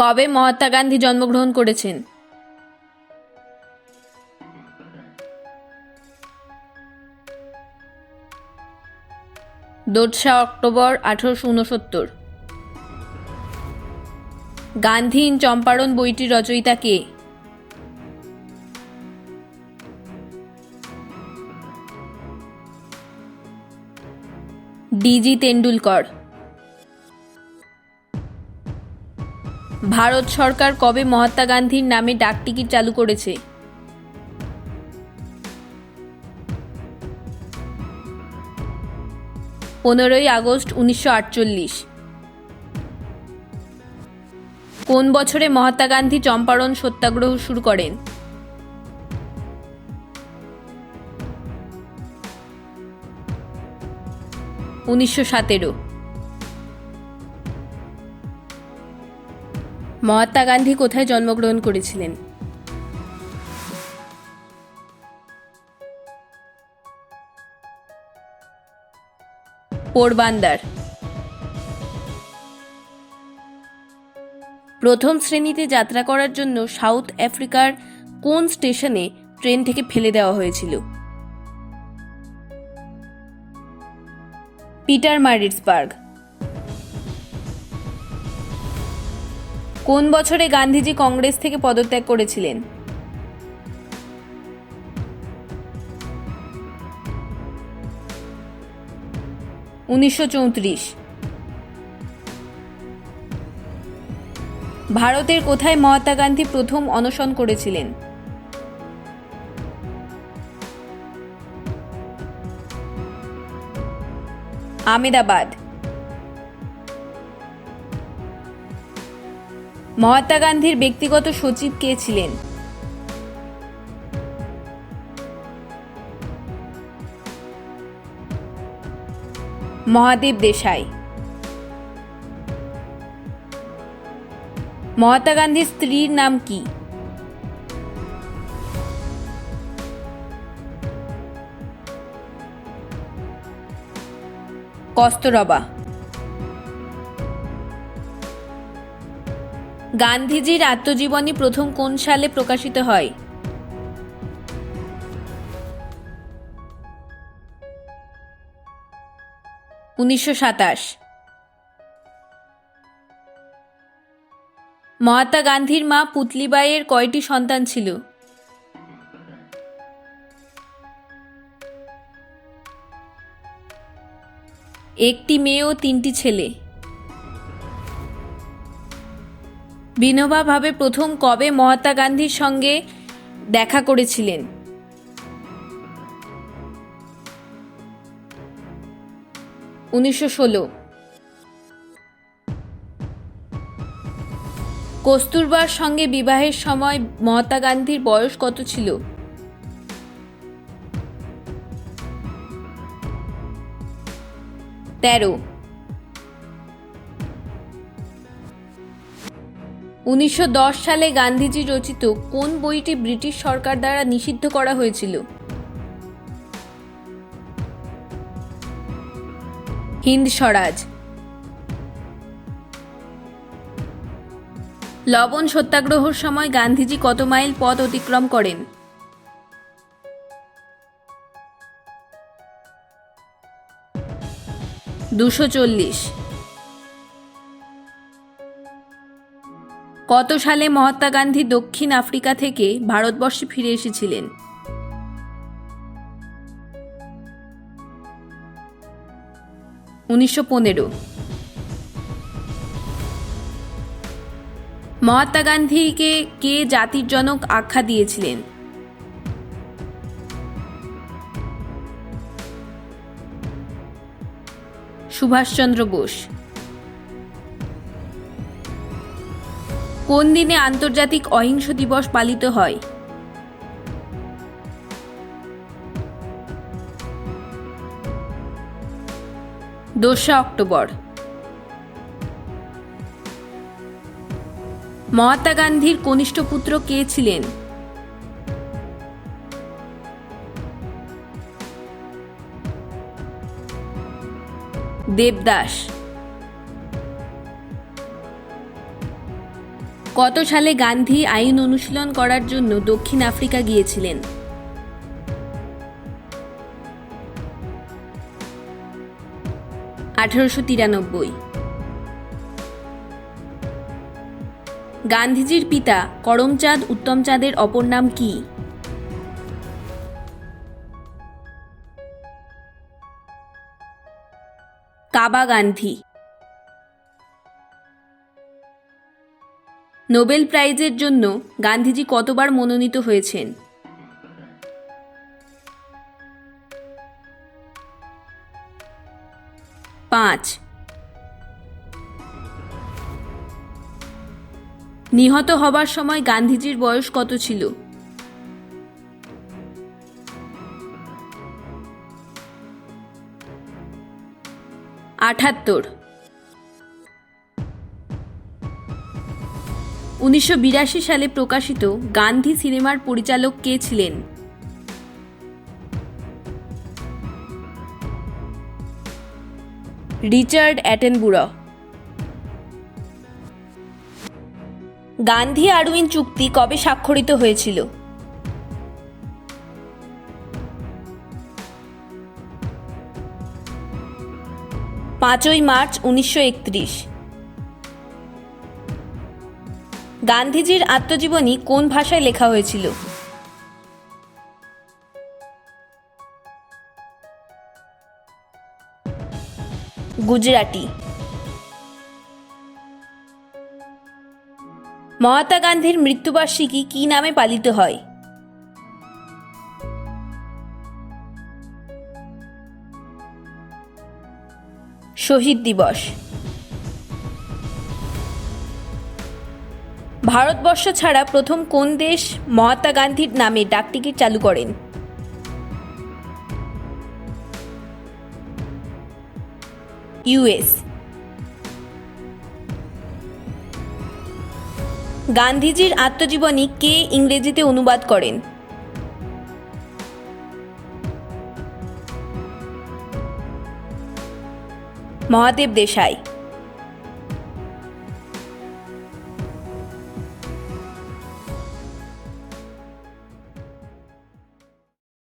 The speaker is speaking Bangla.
কবে মহাত্মা গান্ধী জন্মগ্রহণ করেছেন? দোসরা অক্টোবর আঠারোশো উনসত্তর। গান্ধী ইন চম্পারণ বইটির রচয়িতা কে? ডিজি তেন্ডুলকর। ভারত সরকার কবে মহাত্মা গান্ধীর নামে ডাকটিকিট চালু করেছে? পনেরোই আগস্ট উনিশশো আটচল্লিশ। কোন বছরে মহাত্মা গান্ধী চম্পারণ সত্যাগ্রহ শুরু করেন? উনিশশো সতেরো। মহাত্মা গান্ধী কোথায় জন্মগ্রহণ করেছিলেন? পোরবান্দার। প্রথম শ্রেণীতে যাত্রা করার জন্য সাউথ আফ্রিকার কোন স্টেশনে ট্রেন থেকে ফেলে দেওয়া হয়েছিল? Pietermaritzburg. কোন বছরে গান্ধীজি কংগ্রেস থেকে পদত্যাগ করেছিলেন? উনিশশো চৌত্রিশ। ভারতের কোথায় মহাত্মা গান্ধী প্রথম অনশন করেছিলেন? আমেদাবাদ। মহাত্মা গান্ধীর ব্যক্তিগত সচিব কে ছিলেন? মহাদেব দেশাই। মহাত্মা গান্ধীর স্ত্রীর নাম কি? কস্তরবা। গান্ধীজির আত্মজীবনী প্রথম কোন সালে প্রকাশিত হয়? উনিশশো সাতাশ। মহাত্মা গান্ধীর মা পুতলিবাইয়ের কয়টি সন্তান ছিল? একটি মেয়ে ও তিনটি ছেলে। বিনোবা ভাবে প্রথম কবে মহাত্মা গান্ধীর সঙ্গে দেখা করেছিলেন? উনিশশো ষোলো। কস্তুরবার সঙ্গে বিবাহের সময় মহাত্মা গান্ধীর বয়স কত ছিল? তেরো। উনিশশো দশ সালে গান্ধীজি রচিত কোন বইটি ব্রিটিশ সরকার দ্বারা নিষিদ্ধ করা হয়েছিল? হিন্দ স্বরাজ। লবণ সত্যাগ্রহর সময় গান্ধীজি কত মাইল পথ অতিক্রম করেন? দুশো চল্লিশ। কত সালে মহাত্মা গান্ধী দক্ষিণ আফ্রিকা থেকে ভারতবর্ষে ফিরে এসেছিলেন? উনিশশো পনেরো। মহাত্মা গান্ধীকে কে জাতির জনক আখ্যা দিয়েছিলেন? সুভাষচন্দ্র বোস। কোন দিনে আন্তর্জাতিক অহিংস দিবস পালিত হয়? দোসরা অক্টোবর। মহাত্মা গান্ধীর কনিষ্ঠ পুত্র কে ছিলেন? দেবদাস। কত সালে গান্ধী আইন অনুশীলন করার জন্য দক্ষিণ আফ্রিকা গিয়েছিলেন? আঠারোশো তিরানব্বই। গান্ধীজির পিতা করমচাঁদ উত্তমচাঁদের অপর নাম কি? কাবা গান্ধী। নোবেল প্রাইজের জন্য গান্ধীজি কতবার মনোনীত হয়েছেন? পাঁচ। নিহত হবার সময় গান্ধীজির বয়স কত ছিল? আঠাত্তর উনিশশো বিরাশি সালে প্রকাশিত গান্ধী সিনেমার পরিচালক কে ছিলেন? রিচার্ড অ্যাটেনবুরা। গান্ধী আরউইন চুক্তি কবে স্বাক্ষরিত হয়েছিল? পাঁচই মার্চ উনিশশো একত্রিশ। গান্ধীজির আত্মজীবনী কোন ভাষায় লেখা হয়েছিল? গুজরাটি। মহাত্মা গান্ধীর মৃত্যুবার্ষিকী কি নামে পালিত হয়? শহীদ দিবস। ভারতবর্ষ ছাড়া প্রথম কোন দেশ মহাত্মা গান্ধীর নামে ডাকটিকিট চালু করেন? ইউএস গান্ধীজির আত্মজীবনী কে ইংরেজিতে অনুবাদ করেন? মহাদেব দেশাই।